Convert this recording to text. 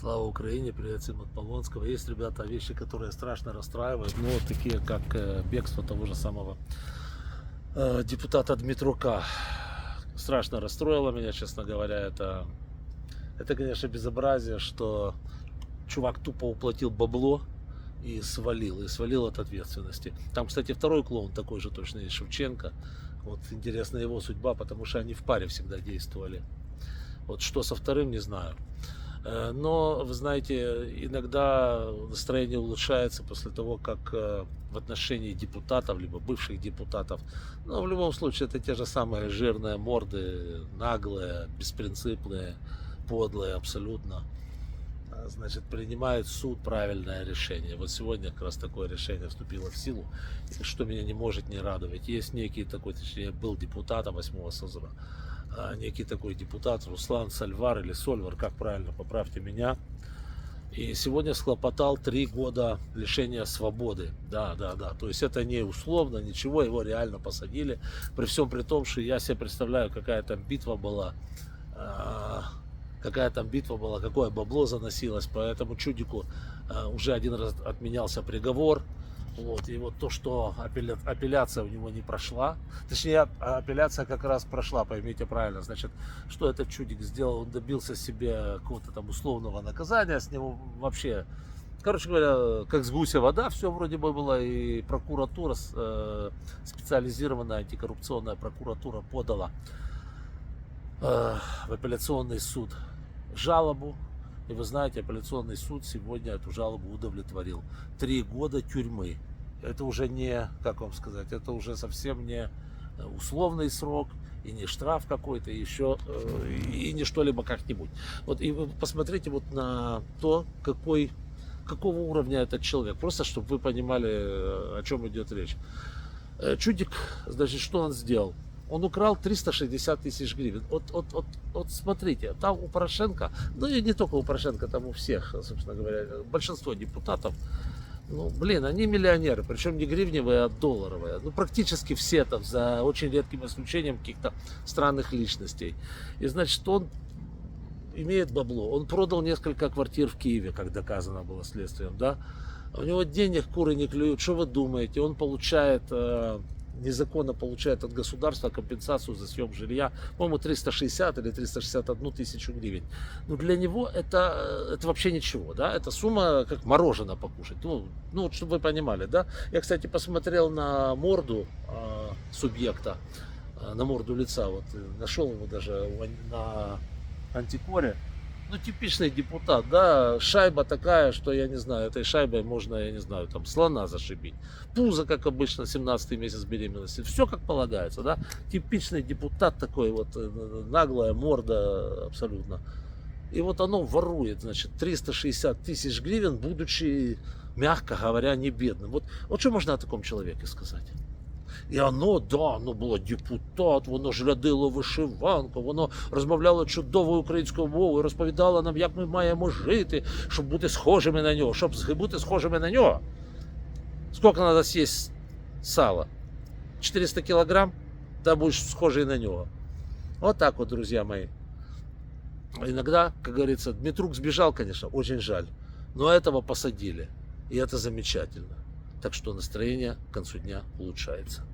Слава Украине, привет всем от Полонского. Есть, ребята, вещи, которые страшно расстраивают, ну, вот такие, как э, бегство того же самого э, депутата Дмитрука. Страшно расстроило меня, честно говоря. Это, это, конечно, безобразие, что чувак тупо уплатил бабло и свалил, и свалил от ответственности. Там, кстати, второй клоун такой же точно есть, Шевченко. Вот интересна его судьба, потому что они в паре всегда действовали. Вот что со вторым, не знаю. Э, Но, вы знаете, иногда настроение улучшается после того, как э, в отношении депутатов, либо бывших депутатов, но в любом случае это те же самые жирные морды, наглые, беспринципные, подлые абсолютно. А, Значит, принимает суд правильное решение. Вот сегодня как раз такое решение вступило в силу, что меня не может не радовать. Есть некий такой, точнее, был депутатом восьмого созыва, некий такой депутат Руслан Сальвар или Сольвар, как правильно, поправьте меня. И сегодня схлопотал три года лишения свободы. Да, да, да. То есть это не условно, ничего, его реально посадили. При всем при том, что я себе представляю, какая там битва была. а, Какая там битва была, какое бабло заносилось. По этому чудику а, уже один раз отменялся приговор. Вот, и вот то, что апелля- апелляция у него не прошла, точнее, апелляция как раз прошла, поймите правильно, значит, что этот чудик сделал, он добился себе какого-то там условного наказания, с него вообще, короче говоря, как с гуся вода, все вроде бы было, и прокуратура, э, специализированная антикоррупционная прокуратура подала э, в апелляционный суд жалобу, и вы знаете, апелляционный суд сегодня эту жалобу удовлетворил. Три года тюрьмы. Это уже не, как вам сказать, это уже совсем не э, условный срок, и не штраф какой-то, еще, э, и не что-либо как-нибудь. Вот и вы посмотрите вот на то, какой, какого уровня этот человек. Просто, чтобы вы понимали, э, о чем идет речь. Чудик, значит, что он сделал? Он украл 360 тысяч гривен. Вот, вот, вот, вот смотрите, там у Порошенко, ну и не только у Порошенко, там у всех, собственно говоря, большинство депутатов, ну, блин, они миллионеры, причем не гривневые, а долларовые. Ну, практически все там, за очень редким исключением каких-то странных личностей. И, значит, он имеет бабло. Он продал несколько квартир в Киеве, как доказано было следствием, да. У него денег куры не клюют. Что вы думаете? Он получает э, незаконно получает от государства компенсацию за съем жилья, по-моему, 360 или 361 тысячу гривен. Ну, для него это, э, это вообще ничего, да, это сумма как мороженое покушать. Ну, ну вот, чтобы вы понимали, да. Я, кстати, посмотрел на морду э, субъекта, э, на морду лица, вот, э, нашел его даже на антикоре. Ну, типичный депутат, да, шайба такая, что, я не знаю, этой шайбой можно, я не знаю, там, слона зашибить. Пузо, как обычно, 17 месяц беременности. Все как полагается, да. Типичный депутат такой, вот, э, наглая морда абсолютно. И вот оно ворует, значит, 360 тысяч гривен, будучи, мягко говоря, не бедным. Вот, вот что можно о таком человеке сказать? І оно, да, воно було депутат, воно ж рядило вишиванку, воно розмовляло чудовою українською мовою, розповідало нам, як ми маємо жити, щоб бути схожими на нього, щоб з- бути схожими на нього. Сколько треба съесть сала? 400 килограмм? Да будешь схожий на него. Вот так вот, друзья мои. Иногда, как говорится, Дмитрук сбежал, конечно, очень жаль. Но этого посадили. И это замечательно. Так что настроение к концу дня улучшается.